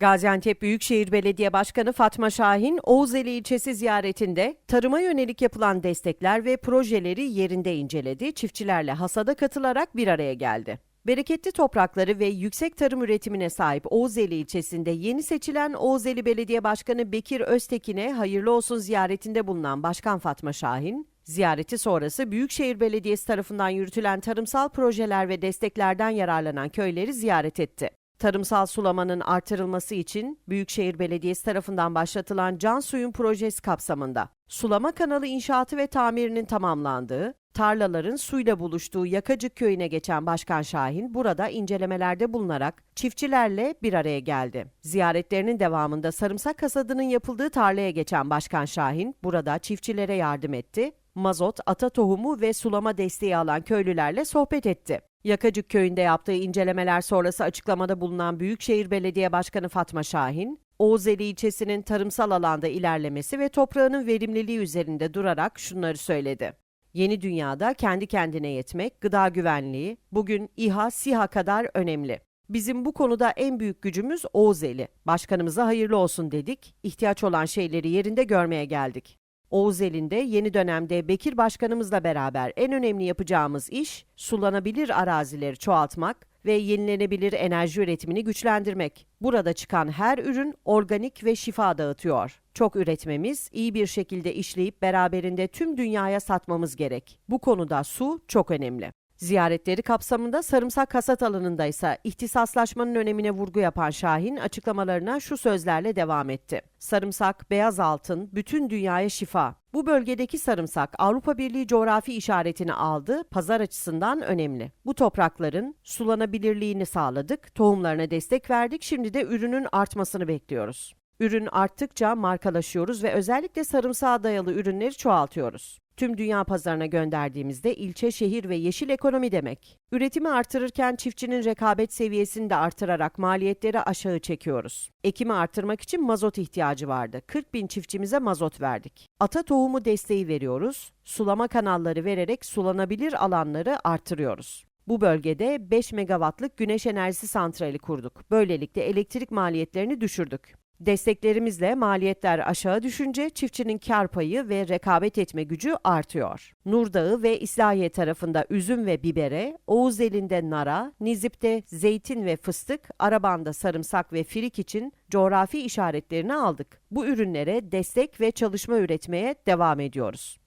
Gaziantep Büyükşehir Belediye Başkanı Fatma Şahin, Oğuzeli ilçesi ziyaretinde tarıma yönelik yapılan destekler ve projeleri yerinde inceledi, çiftçilerle hasada katılarak bir araya geldi. Bereketli toprakları ve yüksek tarım üretimine sahip Oğuzeli ilçesinde yeni seçilen Oğuzeli Belediye Başkanı Bekir Öztekin'e hayırlı olsun ziyaretinde bulunan Başkan Fatma Şahin, ziyareti sonrası Büyükşehir Belediyesi tarafından yürütülen tarımsal projeler ve desteklerden yararlanan köyleri ziyaret etti. Tarımsal sulamanın artırılması için Büyükşehir Belediyesi tarafından başlatılan Can Suyun projesi kapsamında sulama kanalı inşaatı ve tamirinin tamamlandığı, tarlaların suyla buluştuğu Yakacık köyüne geçen Başkan Şahin burada incelemelerde bulunarak çiftçilerle bir araya geldi. Ziyaretlerinin devamında sarımsak hasadının yapıldığı tarlaya geçen Başkan Şahin burada çiftçilere yardım etti, mazot, ata tohumu ve sulama desteği alan köylülerle sohbet etti. Yakacık köyünde yaptığı incelemeler sonrası açıklamada bulunan Büyükşehir Belediye Başkanı Fatma Şahin, Oğuzeli ilçesinin tarımsal alanda ilerlemesi ve toprağının verimliliği üzerinde durarak şunları söyledi. Yeni dünyada kendi kendine yetmek, gıda güvenliği bugün İHA, SİHA kadar önemli. Bizim bu konuda en büyük gücümüz Oğuzeli. Başkanımıza hayırlı olsun dedik, ihtiyaç olan şeyleri yerinde görmeye geldik. Oğuzeli'nde yeni dönemde Bekir Başkanımızla beraber en önemli yapacağımız iş sulanabilir arazileri çoğaltmak ve yenilenebilir enerji üretimini güçlendirmek. Burada çıkan her ürün organik ve şifa dağıtıyor. Çok üretmemiz, iyi bir şekilde işleyip beraberinde tüm dünyaya satmamız gerek. Bu konuda su çok önemli. Ziyaretleri kapsamında sarımsak hasat alanında ise ihtisaslaşmanın önemine vurgu yapan Şahin açıklamalarına şu sözlerle devam etti. Sarımsak, beyaz altın, bütün dünyaya şifa. Bu bölgedeki sarımsak Avrupa Birliği coğrafi işaretini aldı, pazar açısından önemli. Bu toprakların sulanabilirliğini sağladık, tohumlarına destek verdik, şimdi de ürünün artmasını bekliyoruz. Ürün arttıkça markalaşıyoruz ve özellikle sarımsağa dayalı ürünleri çoğaltıyoruz. Tüm dünya pazarına gönderdiğimizde ilçe, şehir ve yeşil ekonomi demek. Üretimi artırırken çiftçinin rekabet seviyesini de artırarak maliyetleri aşağı çekiyoruz. Ekimi artırmak için mazot ihtiyacı vardı. 40 bin çiftçimize mazot verdik. Ata tohumu desteği veriyoruz. Sulama kanalları vererek sulanabilir alanları artırıyoruz. Bu bölgede 5 megawattlık güneş enerjisi santrali kurduk. Böylelikle elektrik maliyetlerini düşürdük. Desteklerimizle maliyetler aşağı düşünce çiftçinin kar payı ve rekabet etme gücü artıyor. Nurdağı ve İslahiye tarafında üzüm ve bibere, Oğuzeli'nde nara, Nizip'te zeytin ve fıstık, Araban'da sarımsak ve firik için coğrafi işaretlerini aldık. Bu ürünlere destek ve çalışma üretmeye devam ediyoruz.